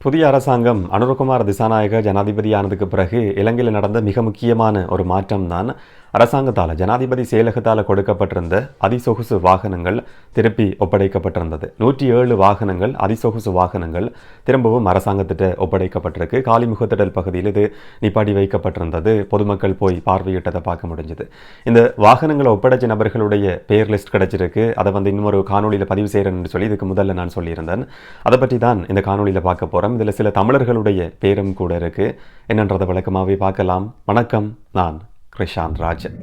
புதிய அரசாங்கம் அனுரகுமார் திசாநாயக ஜனாதிபதியானதுக்கு பிறகு இலங்கையில் நடந்த மிக முக்கியமான ஒரு மாற்றம் தான் அரசாங்கத்தால் ஜனாதிபதி செயலகத்தால் கொடுக்கப்பட்டிருந்த அதிசொகுசு வாகனங்கள் திருப்பி ஒப்படைக்கப்பட்டிருந்தது. நூற்றி ஏழு வாகனங்கள் அதிசொகுசு வாகனங்கள் திரும்பவும் அரசாங்கத்திட்ட ஒப்படைக்கப்பட்டிருக்கு. காலிமுகத்திடல் பகுதியில் இது நிப்பாடி வைக்கப்பட்டிருந்தது. பொதுமக்கள் போய் பார்வையிட்டதை பார்க்க முடிஞ்சது. இந்த வாகனங்களை ஒப்படைச்ச நபர்களுடைய பேர் லிஸ்ட் கிடைச்சிருக்கு. அதை வந்து இன்னொரு காணொலியில் பதிவு செய்கிறேன்னு சொல்லி இதுக்கு முதல்ல நான் சொல்லியிருந்தேன். அதை பற்றி தான் இந்த காணொலியில் பார்க்க போகிறோம் இதில் சில தமிழர்களுடைய பேரும் கூட இருக்குது என்னன்றதை விளக்கமாகவே பார்க்கலாம். வணக்கம். நான் கிருஷாந்த் ராஜன்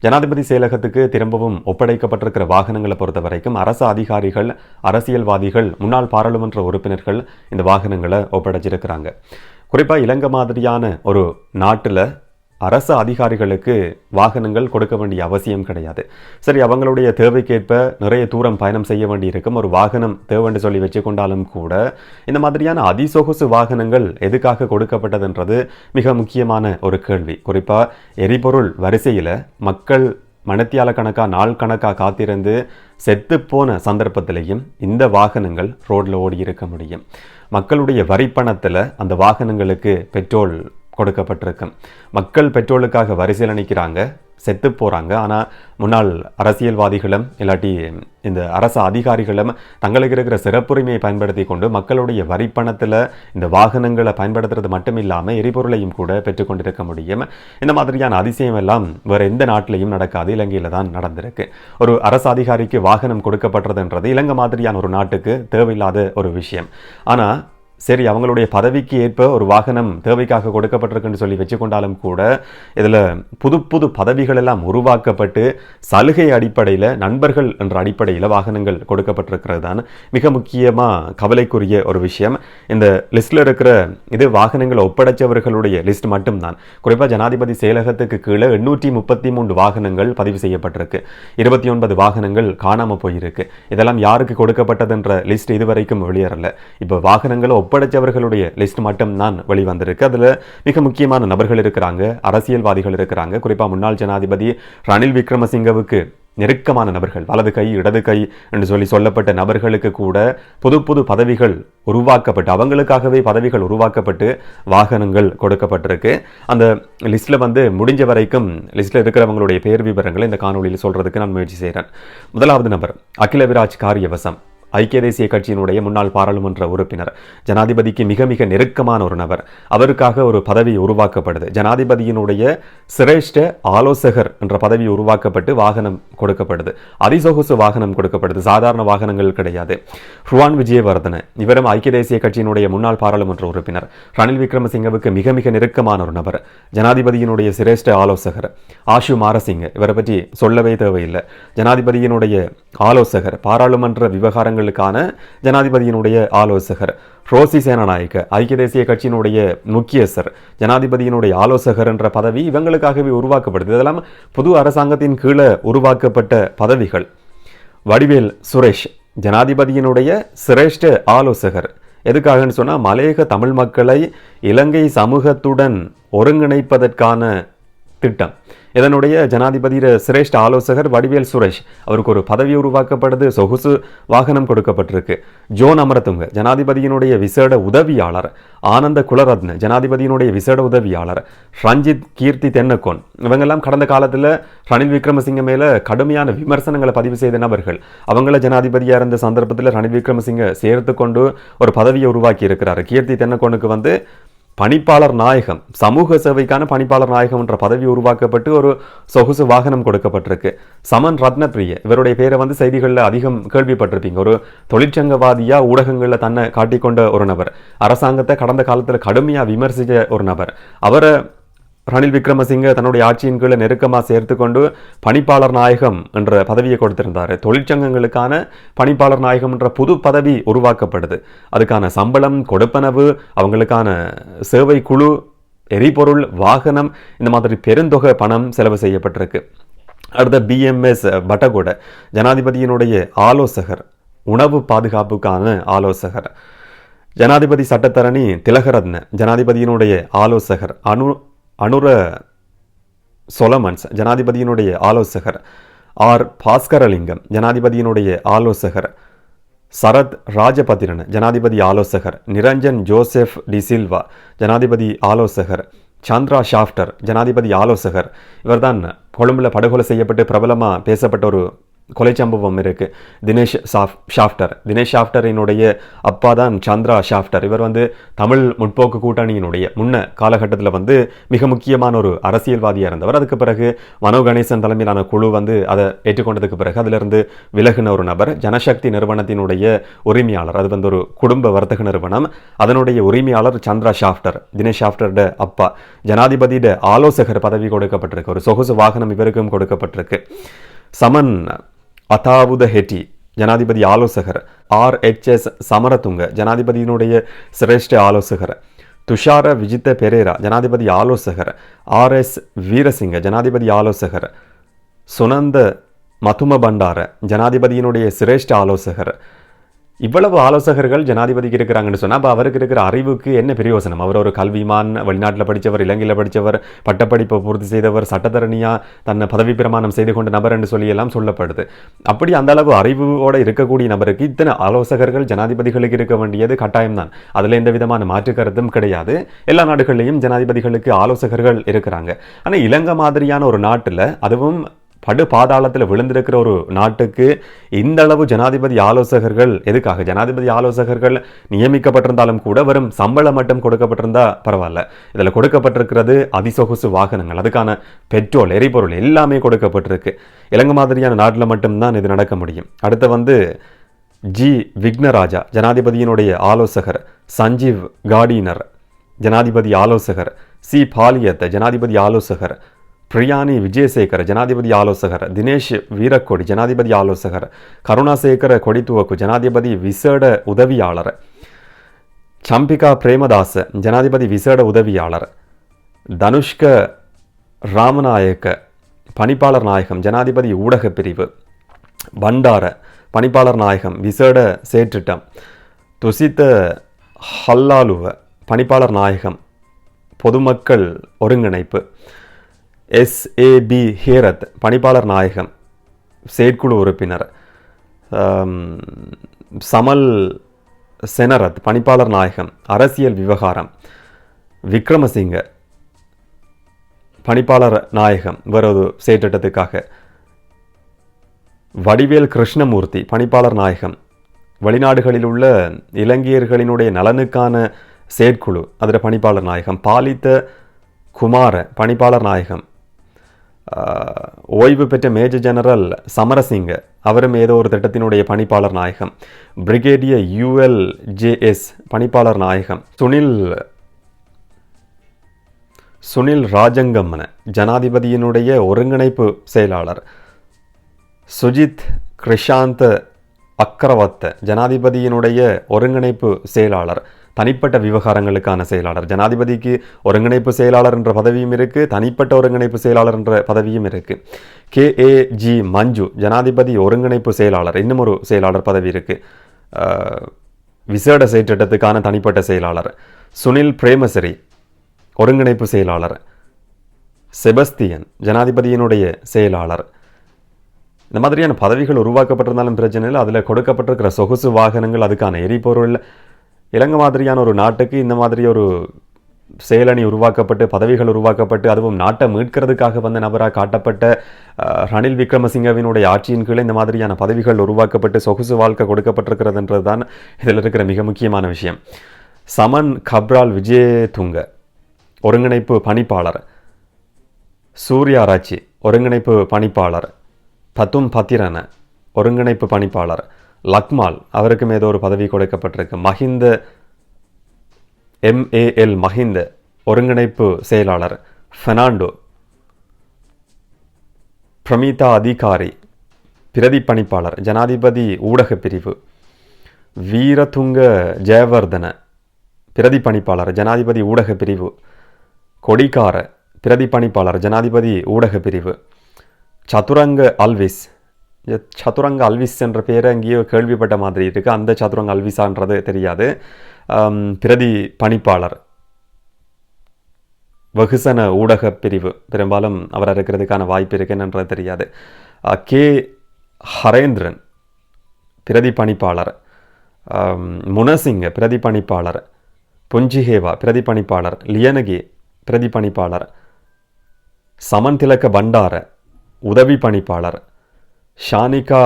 ஜனாதிபதி செயலகத்துக்கு திரும்பவும் ஒப்படைக்கப்பட்டிருக்கிற வாகனங்களை பொறுத்த வரைக்கும் அரசு அதிகாரிகள் அரசியல்வாதிகள் முன்னாள் பாராளுமன்ற உறுப்பினர்கள் இந்த வாகனங்களை ஒப்படைச்சிருக்கிறாங்க. குறிப்பாக இலங்கை மாதிரியான ஒரு நாட்டில் அரசு அதிகாரிகளுக்கு வாகனங்கள் கொடுக்க வேண்டிய அவசியம் கிடையாது. சரி அவங்களுடைய தேவைக்கேற்ப நிறைய தூரம் பயணம் செய்ய வேண்டியிருக்கும். ஒரு வாகனம் தேவைன்னு சொல்லி வச்சு கொண்டாலும் கூட இந்த மாதிரியான அதிசொகுசு வாகனங்கள் எதுக்காக கொடுக்கப்பட்டதுன்றது மிக முக்கியமான ஒரு கேள்வி. குறிப்பாக எரிபொருள் வரிசையில் மக்கள் மணத்தியால கணக்காக நாள் கணக்காக காத்திருந்து செத்துப்போன சந்தர்ப்பத்திலையும் இந்த வாகனங்கள் ரோட்டில் ஓடி இருக்க முடியும். மக்களுடைய வரிப்பணத்தில் அந்த வாகனங்களுக்கு பெட்ரோல் கொடுக்கப்பட்டிருக்கும். மக்கள் பெட்ரோலுக்காக வரிசையில் நிற்கிறாங்க செத்து போகிறாங்க ஆனால் முன்னாள் அரசியல்வாதிகளும் இல்லாட்டி இந்த அரசு அதிகாரிகளும் தங்களுக்கு இருக்கிற சிறப்புரிமையை பயன்படுத்தி கொண்டு மக்களுடைய வரிப்பணத்தில் இந்த வாகனங்களை பயன்படுத்துறது மட்டும் இல்லாமல் எரிபொருளையும் கூட பெற்றுக்கொண்டிருக்க முடியும். இந்த மாதிரியான அதிசயம் எல்லாம் வேறு எந்த நாட்டிலையும் நடக்காது. இலங்கையில் தான் நடந்திருக்கு. ஒரு அரசு அதிகாரிக்கு வாகனம் கொடுக்கப்பட்டதுன்றது இலங்கை மாதிரியான ஒரு நாட்டுக்கு தேவையில்லாத ஒரு விஷயம். ஆனால் சரி அவங்களுடைய பதவிக்கு ஏற்ப ஒரு வாகனம் தேவைக்காக கொடுக்கப்பட்டிருக்குன்னு சொல்லி வச்சுக்கொண்டாலும் கூட இதில் புது புது பதவிகள் எல்லாம் உருவாக்கப்பட்டு சலுகை அடிப்படையில் நண்பர்கள் என்ற அடிப்படையில் வாகனங்கள் கொடுக்கப்பட்டிருக்கிறது தான் மிக முக்கியமாக கவலைக்குரிய ஒரு விஷயம். இந்த லிஸ்ட்டில் இருக்கிற இது வாகனங்களை ஒப்படைச்சவர்களுடைய லிஸ்ட் மட்டும்தான். குறிப்பாக ஜனாதிபதி செயலகத்துக்கு கீழே எண்ணூற்றி முப்பத்தி மூன்று வாகனங்கள் பதிவு செய்யப்பட்டிருக்கு. இருபத்தி ஒன்பது வாகனங்கள் காணாமல் போயிருக்கு. இதெல்லாம் யாருக்கு கொடுக்கப்பட்டதுன்ற லிஸ்ட் இதுவரைக்கும் வெளியேறல. இப்போ வாகனங்களை ஒப்படைச்சவர்களுடைய லிஸ்ட் மட்டும் தான் வெளிவந்திருக்கு. அதில் மிக முக்கியமான நபர்கள் இருக்கிறாங்க அரசியல்வாதிகள் இருக்கிறாங்க. குறிப்பாக முன்னாள் ஜனாதிபதி ரணில் விக்ரமசிங்கவுக்கு நெருக்கமான நபர்கள் வலது கை இடது கை என்று சொல்லி சொல்லப்பட்ட நபர்களுக்கு கூட புது புது பதவிகள் உருவாக்கப்பட்டு அவங்களுக்காகவே பதவிகள் உருவாக்கப்பட்டு வாகனங்கள் கொடுக்கப்பட்டிருக்கு. அந்த லிஸ்ட்டில் வந்து முடிஞ்ச வரைக்கும் லிஸ்ட்டில் இருக்கிறவங்களுடைய பேர் விவரங்களை இந்த காணொலியில் சொல்கிறதுக்கு நான் முயற்சி செய்கிறேன் முதலாவது நபர் அகில விராஜ் காரியவசம். ஐக்கிய தேசிய கட்சியினுடைய முன்னாள் பாராளுமன்ற உறுப்பினர். ஜனாதிபதிக்கு மிக மிக நெருக்கமான ஒரு நபர். அவருக்காக ஒரு பதவி உருவாக்கப்படுது. ஜனாதிபதியினுடைய சிரேஷ்ட ஆலோசகர் என்ற பதவி உருவாக்கப்பட்டு வாகனம் கொடுக்கப்படுது. அதிசொகுசு வாகனம் கொடுக்கப்படுது. சாதாரண வாகனங்கள் கிடையாது. ருவான் விஜயவர்தன இவரும் ஐக்கிய தேசிய கட்சியினுடைய முன்னாள் பாராளுமன்ற உறுப்பினர். ரணில் விக்ரமசிங்கவுக்கு மிக மிக நெருக்கமான ஒரு நபர். ஜனாதிபதியினுடைய சிரேஷ்ட ஆலோசகர். ஆஷு மாரசிங்க இவரை பற்றி சொல்லவே தேவையில்லை. ஜனாதிபதியினுடைய ஆலோசகர் பாராளுமன்ற விவகாரங்கள் விவகாரங்களுக்கான ஜனாதிபதியினுடைய ஆலோசகர். ரோசி சேனநாயக்க ஐக்கிய தேசிய கட்சியினுடைய முக்கியஸ்தர். ஜனாதிபதியினுடைய ஆலோசகர் என்ற பதவி இவங்களுக்காகவே உருவாக்கப்படுது. இதெல்லாம் புது அரசாங்கத்தின் கீழே உருவாக்கப்பட்ட பதவிகள். வடிவேல் சுரேஷ் ஜனாதிபதியினுடைய சிரேஷ்ட ஆலோசகர். எதுக்காகன்னு சொன்னால் மலையக தமிழ் மக்களை இலங்கை சமூகத்துடன் ஒருங்கிணைப்பதற்கான திட்டம். இதனுடைய ஜனாதிபதி சிரேஷ்ட ஆலோசகர் வடிவேல் சுரேஷ் அவருக்கு ஒரு பதவி உருவாக்கப்படுது. சொகுசு வாகனம் கொடுக்கப்பட்டிருக்கு. ஜோன் அமரத்துங்க ஜனாதிபதியினுடைய விசேட உதவியாளர். ஆனந்த குலரத்ன ஜனாதிபதியினுடைய விசேட உதவியாளர். ரஞ்சித் கீர்த்தி தென்னக்கோன். இவங்கெல்லாம் கடந்த காலத்தில் ரணில் விக்ரமசிங்க மேலே கடுமையான விமர்சனங்களை பதிவு செய்த நபர்கள். அவங்கள ஜனாதிபதியாக இருந்த சந்தர்ப்பத்தில் ரணில் விக்ரமசிங்க சேர்த்து கொண்டு ஒரு பதவியை உருவாக்கி இருக்கிறார் கீர்த்தி தென்னக்கோனுக்கு வந்து பணிப்பாளர் நாயகம் சமூக சேவைக்கான பணிப்பாளர் நாயகம் என்ற பதவி உருவாக்கப்பட்டு ஒரு சொகுசு வாகனம் கொடுக்கப்பட்டிருக்கு. சமன் ரத்னப்பிரிய இவருடைய பேரை வந்து செய்திகளில் அதிகம் கேள்விப்பட்டிருப்பீங்க. ஒரு தொழிற்சங்கவாதியா ஊடகங்களில் தன்னை காட்டிக்கொண்ட ஒரு நபர். அரசாங்கத்தை கடந்த காலத்தில் கடுமையாக விமர்சித்த ஒரு நபர். அவரை ரணில் விக்ரமசிங்க தன்னுடைய ஆட்சியின் கீழே நெருக்கமாக சேர்த்து கொண்டு பணிப்பாளர் நாயகம் என்ற பதவியை கொடுத்திருந்தார். தொழிற்சங்கங்களுக்கான பணிப்பாளர் நாயகம் என்ற புது பதவி உருவாக்கப்படுது. அதுக்கான சம்பளம் கொடுப்பனவு அவங்களுக்கான சேவை குழு எரிபொருள் வாகனம் இந்த மாதிரி பெருந்தொகை பணம் செலவு செய்யப்பட்டிருக்கு. அடுத்த பிஎம்எஸ் பட்டகோட ஜனாதிபதியினுடைய ஆலோசகர் உணவு பாதுகாப்புக்கான ஆலோசகர். ஜனாதிபதி சட்டத்தரணி திலகரத்ன ஜனாதிபதியினுடைய ஆலோசகர் அனு அனுர சொலமன்ஸ் ஜனாதிபதியினுடைய ஆலோசகர். ஆர். பாஸ்கரலிங்கம் ஜனாதிபதியினுடைய ஆலோசகர். சரத் ராஜபத்திரன் ஜனாதிபதி ஆலோசகர். நிரஞ்சன் ஜோசப் டிசில்வா ஜனாதிபதி ஆலோசகர். சந்திரா ஷாஃப்டர் ஜனாதிபதி ஆலோசகர். இவர்தான் கொழும்பில் படுகொலை செய்யப்பட்டு பிரபலமாக பேசப்பட்ட ஒரு கொலை சம்பவம் இருக்குது தினேஷ் சாஃப் ஷாஃப்டர். தினேஷ் ஷாஃப்டரினுடைய அப்பா தான் சந்திரா ஷாஃப்டர். இவர் வந்து தமிழ் முற்போக்கு கூட்டணியினுடைய முன்ன காலகட்டத்தில் வந்து மிக முக்கியமான ஒரு அரசியல்வாதியாக இருந்தவர். அதுக்கு பிறகு மனோ கணேசன் தலைமையிலான குழு வந்து அதை ஏற்றுக்கொண்டதுக்கு பிறகு அதிலிருந்து விலகின ஒரு நபர். ஜனசக்தி நிறுவனத்தினுடைய உரிமையாளர். அது வந்து ஒரு குடும்ப வர்த்தக நிறுவனம். அதனுடைய உரிமையாளர் சந்திரா ஷாஃப்டர். தினேஷ் ஷாஃப்டரோட அப்பா. ஜனாதிபதியிட ஆலோசகர் பதவி கொடுக்கப்பட்டிருக்கு. ஒரு சொகுசு வாகனம் இவருக்கும் கொடுக்கப்பட்டிருக்கு. சமன் அதாவுத ஹெட்டி ஜனாதிபதி ஆலோசகர். ஆர். எச். எஸ். சமரதுங்க ஜனாதிபதியினுடைய சிரேஷ்ட ஆலோசகர். துஷார விஜித்த பெரேரா ஜனாதிபதி ஆலோசகர். ஆர். எஸ். வீரசிங்க ஜனாதிபதி ஆலோசகர். சுனந்த மதும பண்டார ஜனாதிபதியினுடைய சிரேஷ்ட ஆலோசகர். இவ்வளவு ஆலோசகர்கள் ஜனாதிபதிக்கு இருக்கிறாங்கன்னு சொன்னால் அப்போ அவருக்கு இருக்கிற அறிவுக்கு என்ன பிரயோசனம்? அவர் ஒரு கல்விமான் வெளிநாட்டில் படித்தவர் இலங்கையில் படித்தவர் பட்டப்படிப்பை பூர்த்தி செய்தவர் சட்டத்தரணியாக தன்னை பதவி பிரமாணம் செய்து கொண்ட நபர் என்று சொல்லி எல்லாம் சொல்லப்படுது. அப்படி அந்த அளவு அறிவோடு இருக்கக்கூடிய நபருக்கு இத்தனை ஆலோசகர்கள் ஜனாதிபதிகளுக்கு இருக்க வேண்டியது கட்டாயம்தான். அதில் எந்த விதமான மாற்று கருத்தும் கிடையாது. எல்லா நாடுகள்லையும் ஜனாதிபதிகளுக்கு ஆலோசகர்கள் இருக்கிறாங்க. ஆனால் இலங்கை மாதிரியான ஒரு நாட்டில் அதுவும் படு பாதாளத்தில் விழுந்திருக்கிற ஒரு நாட்டுக்கு இந்த அளவு ஜனாதிபதி ஆலோசகர்கள் எதுக்காக? ஜனாதிபதி ஆலோசகர்கள் நியமிக்கப்பட்டிருந்தாலும் கூட வெறும் சம்பளம் மட்டும் கொடுக்கப்பட்டிருந்தா பரவாயில்ல. இதில் கொடுக்கப்பட்டிருக்கிறது அதிசொகுசு வாகனங்கள். அதுக்கான பெட்ரோல் எரிபொருள் எல்லாமே கொடுக்கப்பட்டிருக்கு. இலங்கை மாதிரியான நாட்டில் மட்டும்தான் இது நடக்க முடியும். அடுத்து வந்து ஜி. விக்னராஜா ஜனாதிபதியினுடைய ஆலோசகர். சஞ்சீவ் காடினர் ஜனாதிபதி ஆலோசகர். சி. பாலியத்த ஜனாதிபதி ஆலோசகர். பிரியாணி விஜயசேகர் ஜனாதிபதி ஆலோசகர் தினேஷ் வீரக்கொடி ஜனாதிபதி ஆலோசகர் கருணாசேகர கொடித்துவக்கு ஜனாதிபதி விசேட உதவியாளர் சம்பிகா பிரேமதாஸ் ஜனாதிபதி விசேட உதவியாளர் தனுஷ்க ராமநாயக்க பணிப்பாளர் நாயகம் ஜனாதிபதி ஊடக பிரிவு பண்டார பணிப்பாளர் நாயகம் விசேட சேற்றிட்டம் துசித்த ஹல்லாலுவ பணிப்பாளர் நாயகம் பொதுமக்கள் ஒருங்கிணைப்பு எஸ்ஏபி ஹீரத் பணிப்பாளர் நாயகம் செயற்குழு உறுப்பினர். சமல் செனரத் பணிப்பாளர் நாயகம் அரசியல் விவகாரம். விக்ரமசிங்க பணிப்பாளர் நாயகம் வேறொரு செயற்றிட்டத்துக்காக வடிவேல் கிருஷ்ணமூர்த்தி பணிப்பாளர் நாயகம் வெளிநாடுகளில் உள்ள இலங்கையர்களினுடைய நலனுக்கான செயற்குழு அதில் பணிப்பாளர் நாயகம் பாலித்த குமார பணிப்பாளர் நாயகம் ஓய்வு பெற்ற மேஜர் ஜெனரல் சமரசிங்க. அவரும் ஏதோ ஒரு திட்டத்தினுடைய பணிப்பாளர் நாயகம். பிரிகேடியர் யூஎல் ஜேஎஸ் பணிப்பாளர் நாயகம். சுனில் சுனில் ராஜங்கம்மன ஜனாதிபதியினுடைய ஒருங்கிணைப்பு செயலாளர். சுஜித் கிருஷாந்த் அக்கரவத்த ஜனாதிபதியினுடைய ஒருங்கிணைப்பு செயலாளர் தனிப்பட்ட விவகாரங்களுக்கான செயலாளர். ஜனாதிபதிக்கு ஒருங்கிணைப்பு செயலாளர் என்ற பதவியும் இருக்குது தனிப்பட்ட ஒருங்கிணைப்பு செயலாளர் என்ற பதவியும் இருக்குது கே. ஏ. ஜி. மஞ்சு ஜனாதிபதி ஒருங்கிணைப்பு செயலாளர் இன்னும் ஒரு செயலாளர் பதவி இருக்குது விசேட செயற்றிட்டத்துக்கான தனிப்பட்ட செயலாளர். சுனில் பிரேமசரி ஒருங்கிணைப்பு செயலாளர். செபஸ்தியன் ஜனாதிபதியினுடைய செயலாளர். இந்த மாதிரியான பதவிகள் உருவாக்கப்பட்டிருந்தாலும் பிரச்சனை இல்லை. அதில் கொடுக்கப்பட்டிருக்கிற சொகுசு வாகனங்கள் அதுக்கான எரிபொருள் இலங்கை மாதிரியான ஒரு நாட்டுக்கு இந்த மாதிரி ஒரு செயலணி உருவாக்கப்பட்டு பதவிகள் உருவாக்கப்பட்டு அதுவும் நாட்டை மீட்கிறதுக்காக வந்த நபராக காட்டப்பட்ட ரணில் விக்ரமசிங்கவினுடைய ஆட்சியின் கீழே இந்த மாதிரியான பதவிகள் உருவாக்கப்பட்டு சொகுசு வாழ்க்கை கொடுக்கப்பட்டிருக்கிறதுன்றது தான் இதில் இருக்கிற மிக முக்கியமான விஷயம். சமன் கப்ரால் விஜயதுங்க ஒருங்கிணைப்பு பணிப்பாளர். சூர்யாராச்சி ஒருங்கிணைப்பு பணிப்பாளர். பத்தும் பத்திரன ஒருங்கிணைப்பு பணிப்பாளர் லக்மால் அவருக்கும் ஏதோ ஒரு பதவி கொடுக்கப்பட்டிருக்கு. மஹிந்த எம்ஏஎல் மஹிந்த ஒருங்கிணைப்பு செயலாளர் ஃபெர்னாண்டோ பிரமிதா அதிகாரி பிரதி பணிப்பாளர் ஜனாதிபதி ஊடகப் பிரிவு வீரதுங்க ஜெயவர்தன பிரதி பணிப்பாளர் ஜனாதிபதி ஊடகப் பிரிவு கொடிக்கார பிரதி பணிப்பாளர் ஜனாதிபதி ஊடகப் பிரிவு. சதுரங்க அல்விஸ். சதுரங்க அல்விஸ் என்ற பேரை எங்கேயோ கேள்விப்பட்ட மாதிரி இருக்குது அந்த சதுரங்க அல்விஸான்றது தெரியாது. பிரதி பணிப்பாளர். வெகுசன ஊடக பிரிவு. பெரும்பாலும் அவர் இருக்கிறதுக்கான வாய்ப்பு இருக்கு தெரியாது. கே. ஹரேந்திரன் பிரதி பணிப்பாளர். முனசிங்க பிரதி பணிப்பாளர். புஞ்சிஹேவா பிரதி பணிப்பாளர். லியனகி பிரதி பணிப்பாளர். சமன் திலக்க பண்டார உதவி பணிப்பாளர். ஷானிகா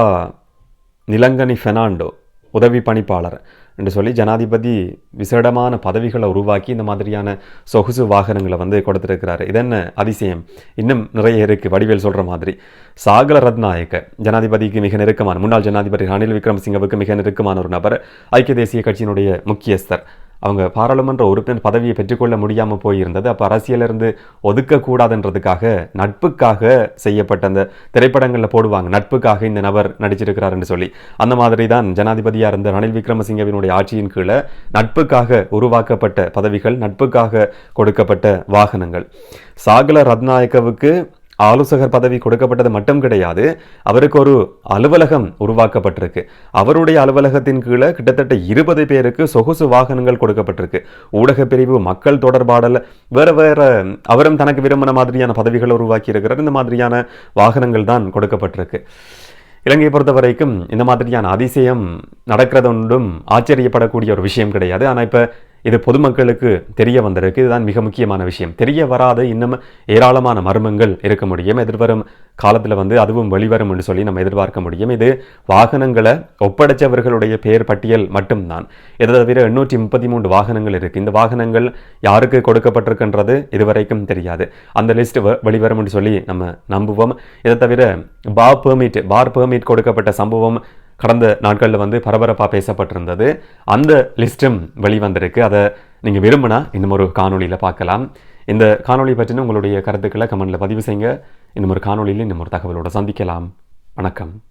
நிலங்கனி ஃபெர்னாண்டோ உதவி பணிப்பாளர் என்று சொல்லி ஜனாதிபதி விசேடமான பதவிகளை உருவாக்கி இந்த மாதிரியான சொகுசு வாகனங்களை வந்து கொடுத்துருக்கிறாரு. இதென்ன அதிசயம்? இன்னும் நிறைய இருக்குது வடிவேல் சொல்கிற மாதிரி. சாகல ரத்நாயக்க ஜனாதிபதிக்கு மிக நெருக்கமான முன்னாள் ஜனாதிபதி ரணில் விக்ரமசிங்கவுக்கு மிக நெருக்கமான ஒரு நபர் ஐக்கிய தேசிய கட்சியினுடைய முக்கியஸ்தர். அவங்க பாராளுமன்ற உறுப்பினர் பதவியை பெற்றுக்கொள்ள முடியாமல் போயிருந்தது. அப்போ அரசியலிருந்து ஒதுக்கக்கூடாதுன்றதுக்காக நட்புக்காக செய்யப்பட்ட அந்த திரைப்படங்களில் போடுவாங்க. நட்புக்காக இந்த நபர் நடிச்சிருக்கிறாருன்னு சொல்லி. அந்த மாதிரி தான் ஜனாதிபதியாக இருந்த ரணில் விக்ரமசிங்கவினுடைய ஆட்சியின் கீழே நட்புக்காக உருவாக்கப்பட்ட பதவிகள் நட்புக்காக கொடுக்கப்பட்ட வாகனங்கள். சாகல ரத்நாயக்கவுக்கு ஆலோசகர் பதவி கொடுக்கப்பட்டது மட்டும் கிடையாது அவருக்கு ஒரு அலுவலகம் உருவாக்கப்பட்டிருக்கு. அவருடைய அலுவலகத்தின் கீழே கிட்டத்தட்ட இருபது பேருக்கு சொகுசு வாகனங்கள் கொடுக்கப்பட்டிருக்கு. ஊடக பிரிவு மக்கள் தொடர்பாடல் வேறு வேறு அவரும் தனக்கு விரும்பின மாதிரியான பதவிகளை உருவாக்கி இருக்கிறார் இந்த மாதிரியான வாகனங்கள் தான் கொடுக்கப்பட்டிருக்கு. இலங்கையை பொறுத்த வரைக்கும் இந்த மாதிரியான அதிசயம் நடக்கிறதொன்றும் ஆச்சரியப்படக்கூடிய ஒரு விஷயம் கிடையாது. ஆனால் இப்போ இது பொதுமக்களுக்கு தெரிய வந்திருக்கு. இதுதான் மிக முக்கியமான விஷயம். தெரிய வராத இன்னும் ஏராளமான மர்மங்கள் இருக்க முடியும். எதிர்வரும் காலத்தில் வந்து அதுவும் வெளிவரும் என்று சொல்லி நம்ம எதிர்பார்க்க முடியும். இது வாகனங்களை ஒப்படைச்சவர்களுடைய பெயர் பட்டியல் மட்டும்தான். இதை தவிர எண்ணூற்றி முப்பத்தி மூன்று வாகனங்கள் இருக்கு. இந்த வாகனங்கள் யாருக்கு கொடுக்கப்பட்டிருக்கின்றது இதுவரைக்கும் தெரியாது. அந்த லிஸ்ட் வெளிவரும் என்று சொல்லி நம்ம நம்புவோம். இதை தவிர பார் பெர்மிட் பார் பெர்மிட் கொடுக்கப்பட்ட சம்பவம் கடந்த நாட்களில் வந்து பரபரப்பாக பேசப்பட்டிருந்தது. அந்த லிஸ்ட்டும் வெளிவந்திருக்கு. அதை நீங்கள் விரும்பினா இன்னும் ஒரு காணொலியில் பார்க்கலாம். இந்த காணொளி பற்றின உங்களுடைய கருத்துக்களை கமெண்டில் பதிவு செய்யுங்க. இன்னும் ஒரு காணொலியில் இன்னும் ஒரு தகவலோட சந்திக்கலாம். வணக்கம்.